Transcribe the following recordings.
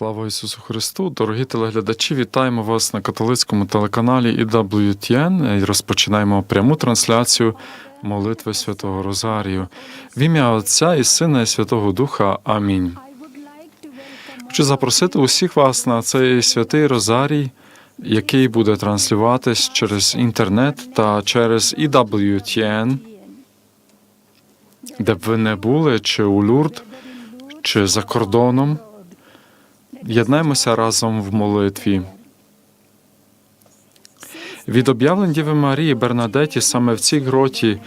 Слава Ісусу Христу! Дорогі телеглядачі, вітаємо вас на католицькому телеканалі EWTN і розпочинаємо пряму трансляцію молитви Святого Розарію. В ім'я Отця і Сина і Святого Духа. Амінь. Хочу запросити усіх вас на цей святий Розарій, який буде транслюватись через інтернет та через EWTN, де б ви не були, чи у Люрд, чи за кордоном. Єднаємося разом в молитві. Від об'явлень Діви Марії Бернадеті саме в цій гроті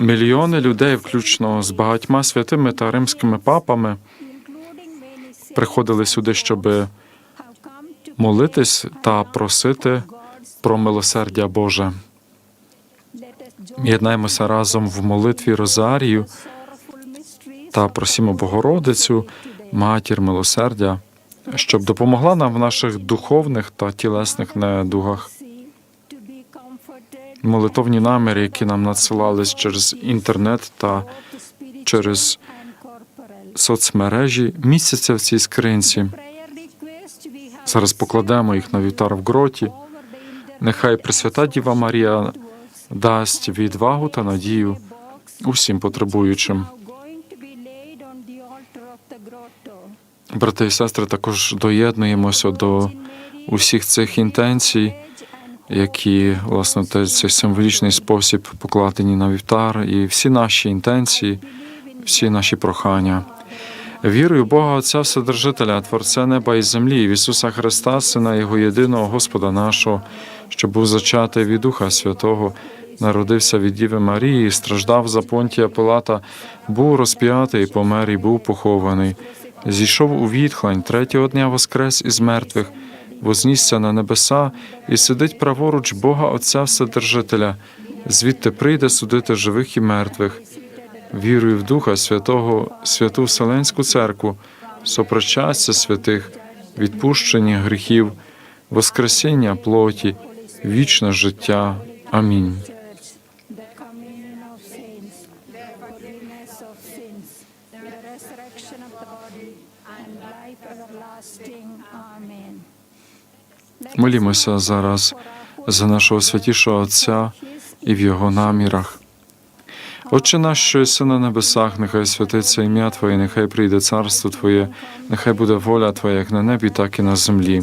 мільйони людей, включно з багатьма святими та римськими папами, приходили сюди, щоб молитись та просити про милосердя Боже. Єднаємося разом в молитві Розарію та просімо Богородицю, матір милосердя, щоб допомогла нам в наших духовних та тілесних недугах. Молитовні наміри, які нам надсилались через інтернет та через соцмережі, містяться в цій скринці. Зараз покладемо їх на вівтар в гроті. Нехай Пресвята Діва Марія дасть відвагу та надію усім потребуючим. Брати і сестри, також доєднуємося до усіх цих інтенцій, які власне цей символічний спосіб покладені на вівтар, і всі наші інтенції, всі наші прохання. Вірую Бога Отця Вседержителя, Творця неба і землі, в Ісуса Христа, Сина Його єдиного Господа нашого, що був зачатий від Духа Святого, народився від Діви Марії, страждав за Понтія Пилата, був розп'ятий, помер і був похований. Зійшов у відхлань, третього дня воскрес із мертвих, вознісся на небеса і сидить праворуч Бога Отця Вседержителя, звідти прийде судити живих і мертвих. Вірую в Духа Святого, святу Вселенську церкву, сопрочастя святих, відпущення гріхів, воскресіння плоті, вічне життя. Амінь. the communion of saints, the forgiveness of sins, the resurrection of the body, and life everlasting. Amen. Молімося зараз за нашого святішого Отця і в його намірах. Отче наш, що єси на небесах, нехай святиться ім'я Твоє, нехай прийде царство Твоє, нехай буде воля Твоя, як на небі, так і на землі.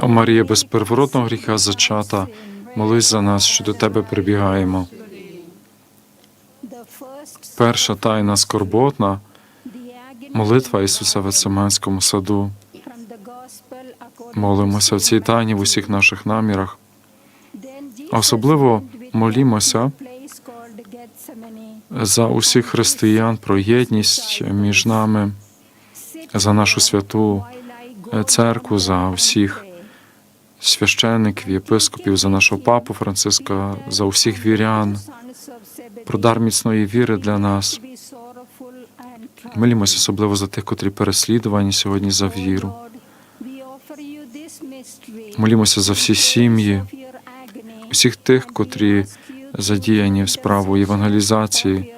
О Марія, без первородного гріха зачата, молись за нас, що до тебе прибігаємо. Перша тайна скорботна молитва Ісуса в Ецеманському саду. Молимося в цій тайні в усіх наших намірах. Особливо молімося за усіх християн про єдність між нами, за нашу святу церкву, за всіх. Священиків, єпископів, за нашого папу Франциска, за усіх вірян, про дар міцної віри для нас. Молімося особливо за тих, котрі переслідувані сьогодні за віру. Молімося за всі сім'ї, усіх тих, котрі задіяні в справу євангелізації,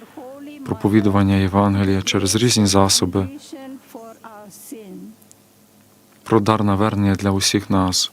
проповідування Євангелія через різні засоби. про дар навернення для усіх нас.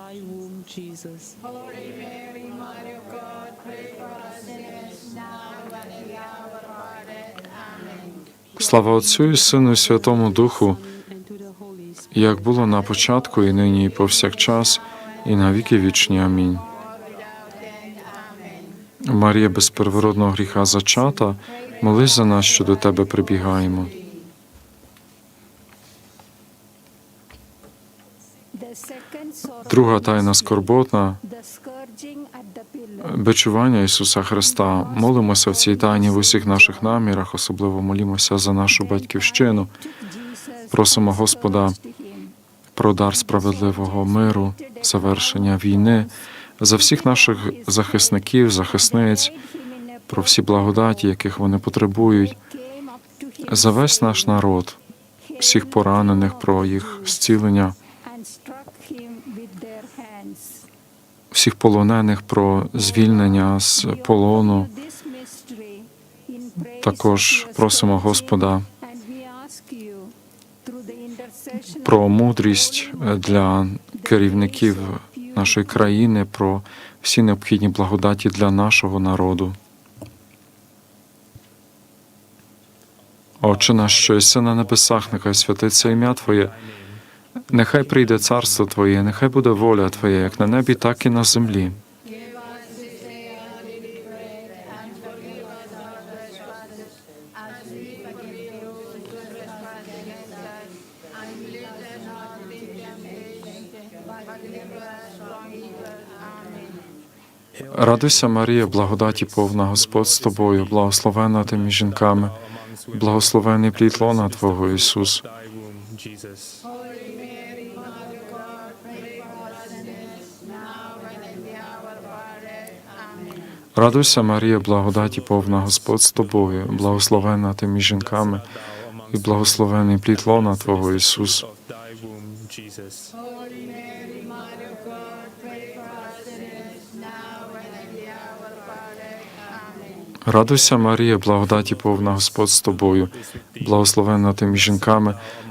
Слава Отцю і Сину і Святому Духу, як було на початку, і нині, і повсякчас, і на віки вічні. Амінь. Марія без первородного гріха зачата, молись за нас, що до тебе прибігаємо. Друга тайна скорботна the scourging at the pillar. Бичування Ісуса Христа. Молимося в цій тайні в усіх наших намірах, особливо молімося за нашу батьківщину. Просимо Господа про дар справедливого миру, завершення війни, за всіх наших захисників, захисниць, про всі благодаті, яких вони потребують, за весь наш народ, всіх поранених, про їх зцілення, всіх полонених, про звільнення з полону. Також просимо. Господа про мудрість е, для керівників нашої країни, про всі необхідні благодаті для нашого народу. Отче наш, що єси на небесах, нехай святиться ім'я Твоє, нехай прийде царство Твоє, нехай буде воля Твоя, як на небі, так і на землі. Радуйся, Марія, благодаті повна Господь з тобою, благословенна ти між жінками, благословений плід лона Твого Ісус. Jesus. Holy Mary, Mother of God, pray for us sinners, now and at the hour of our death. Amen. Радуйся, Марія, благодаті повна Господь з тобою, благословена ти між жінками, і благословений плід лона Твого Ісус. Радуйся, Марія, благодаті повна Господь з тобою, благословена ти між жінками,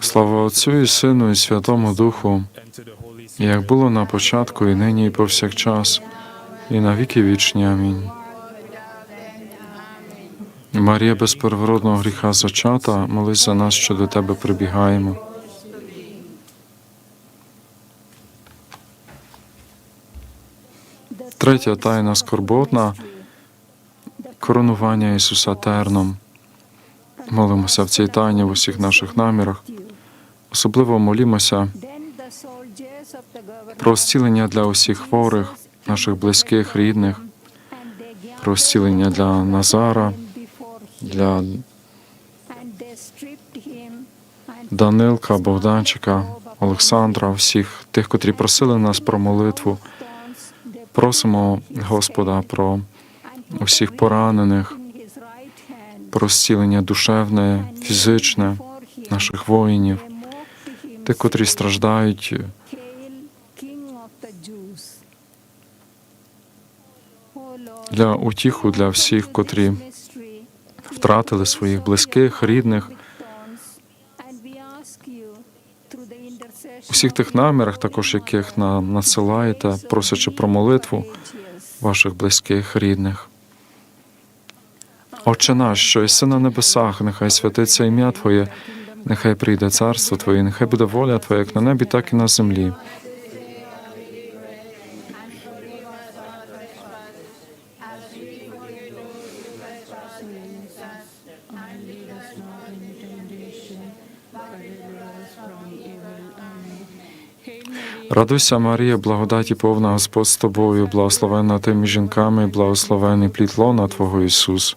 Слава Отцю і Сину, і Святому Духу, як було на початку, і нині, і повсякчас, і на віки вічні. Амінь. Марія без первородного гріха зачата, молись за нас, що до тебе прибігаємо. Третя тайна скорботна коронування Ісуса терном. Молимося в цій тайні в усіх наших намірах. Особливо молімося про зцілення для усіх хворих, наших близьких, рідних, про зцілення для Назара, для Данилка, Богданчика, Олександра, всіх тих, котрі просили нас про молитву. Просимо Господа про усіх поранених, про зцілення душевне, фізичне наших воїнів, тих, котрі страждають для утіху для всіх, котрі втратили своїх близьких, рідних. У всіх тих намірах, також яких нам надсилаєте, просячи про молитву ваших близьких, рідних. Отче наш, що єси на небесах, нехай святиться ім'я Твоє, нехай прийде царство Твоє, нехай буде воля Твоя, як на небі, так і на землі. Радуйся, Марія, благодаті повна Господь з тобою, благословенна ти між жінками, благословений плід лона Твого Ісус.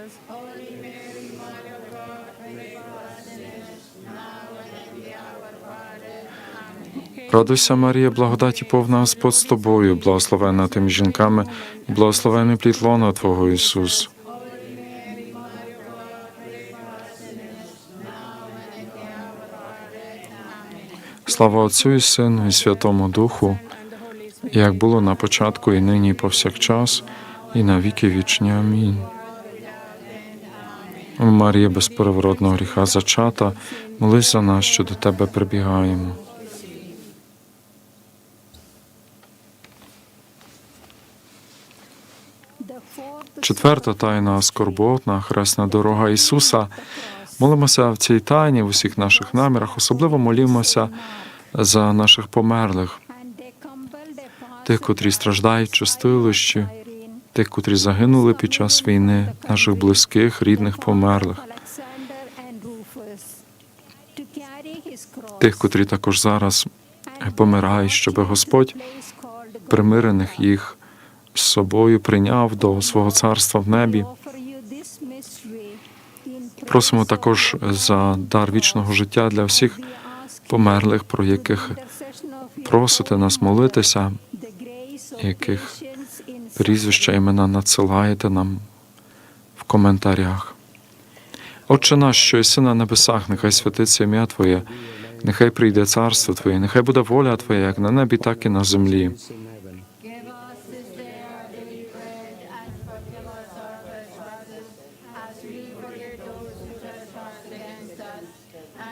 Радуйся, Марія, благодаті повна Господь з тобою, благословена ти між жінками, і благословений плід лона Твого Ісус. Слава Отцю і Сину, і Святому Духу, як було на початку, і нині, і повсякчас, і на віки вічні. Амінь. Марія без переворотного гріха зачата, молись за нас, що до тебе прибігаємо. The fourth Четверта тайна скорботна, хресна дорога Ісуса. Молимося в цій тайні в усіх наших намірах, особливо молімося за наших померлих, тих, котрі страждають чистилищі, тих, котрі загинули під час війни, наших близьких, рідних, померлих, тих, котрі також зараз помирають, щоб Господь примирених їх з собою прийняв до свого царства в небі. Просимо також за дар вічного життя для всіх померлих, про яких просите нас молитися, яких прізвища імена надсилаєте нам в коментарях. Отче наш, що єси на небесах, нехай святиться ім'я Твоє, нехай прийде царство Твоє, нехай буде воля Твоя, як на небі, так і на землі.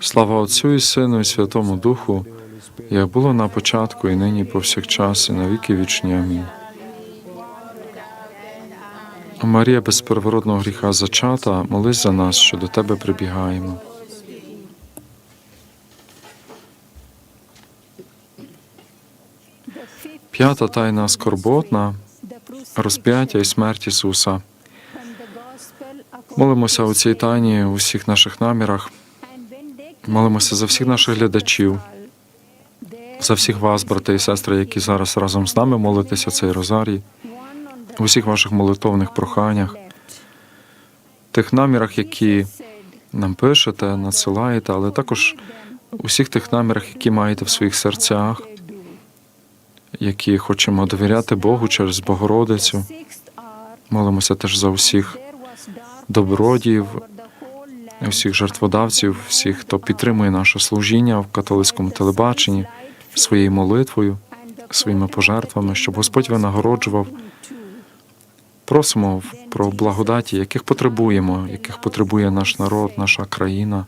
Слава Отцю і Сину, і Святому Духу, як було на початку, і нині, повсякчас, і на віки вічні. Амінь. Марія без первородного гріха зачата, молись за нас, що до Тебе прибігаємо. П'ята тайна скорботна, розп'яття і смерть Ісуса. Молимося у цій тайні у всіх наших намірах. Молимося за всіх наших глядачів, за всіх вас, брати і сестри, які зараз разом з нами молитеся цей розарій, у всіх ваших молитовних проханнях, тих намірах, які нам пишете, надсилаєте, але також у всіх тих намірах, які маєте в своїх серцях, які хочемо довіряти Богу через Богородицю. Молимося теж за усіх добродіїв, усіх жертводавців, всіх, хто підтримує наше служіння в католицькому телебаченні своєю молитвою, своїми пожертвами, щоб Господь винагороджував. Просимо про благодаті, яких потребуємо, яких потребує наш народ, наша країна,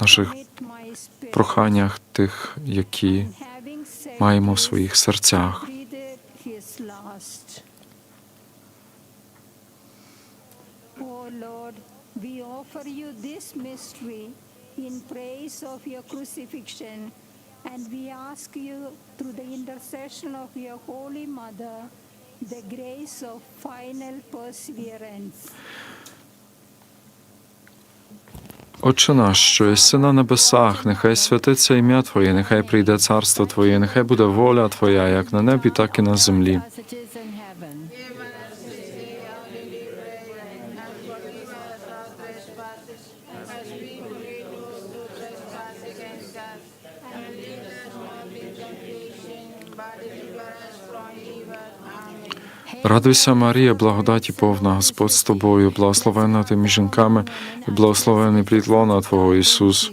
Наших проханнях тих, які маємо в своїх серцях. Offer you this mystery in praise of your crucifixion, and we ask you, through the intercession of your Holy Mother, the grace of final perseverance. Отче наш, що єси на небесах, нехай святиться ім'я Твоє, нехай прийде царство Твоє, нехай буде воля Твоя, як на небі, так і на землі. As it is in heaven. Радуйся, Марія, благодаті повна, Господь з тобою, благословена ти між жінками, і благословений плід лона Твого Ісус.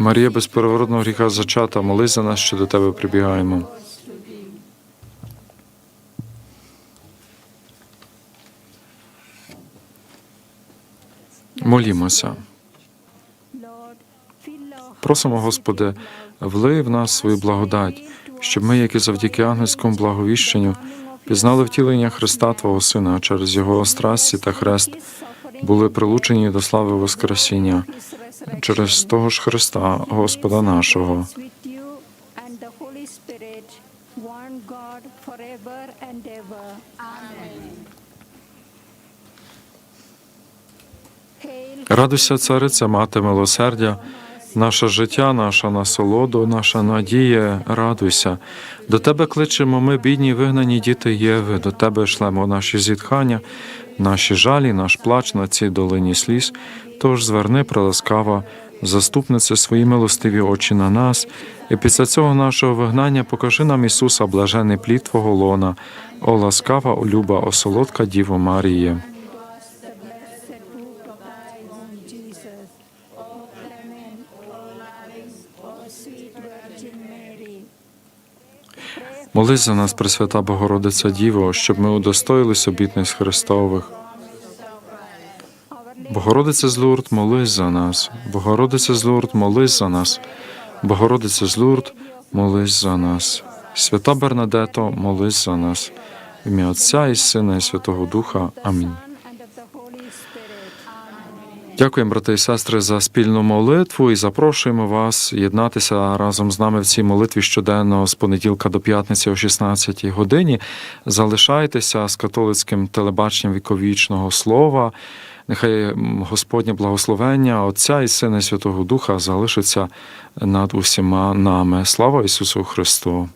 Марія без переворотного гріха зачата, молись за нас, що до тебе прибігаємо. Молімося. Просимо, Господи, влий в нас свою благодать, щоб ми, як і завдяки ангельському благовіщенню, пізнали втілення Христа Твого Сина, а через Його страсті та хрест були прилучені до слави Воскресіння через того ж Христа, Господа нашого. Радуйся, цариця, мати милосердя, наше життя, наша насолода, наша надія, радуйся. До тебе кличемо ми, бідні, вигнані діти Єви, до тебе шлемо наші зітхання, наші жалі, наш плач на цій долині сліз. Тож зверни, приласкава, заступнице свої милостиві очі на нас, і після цього нашого вигнання покажи нам Ісуса, блажений плід Твого лона, о ласкава, о люба, о солодка Діво Маріє. Молись за нас, Пресвята Богородиця Діво, щоб ми удостоїлись обітниць Христових. Богородиця з Лурд, молись за нас. Богородиця з Лурд, молись за нас. Богородиця з Лурд, молись за нас. Свята Бернадето, молись за нас. В ім'я Отця і Сина, і Святого Духа. Амінь. Son and of the Holy Spirit. Дякуємо, брати і сестри, за спільну молитву і запрошуємо вас єднатися разом з нами в цій молитві щоденно з понеділка до п'ятниці о 16 годині. Залишайтеся з католицьким телебаченням віковічного слова. Нехай Господнє благословення Отця і Сина і Святого Духа залишиться над усіма нами. Слава Ісусу Христу!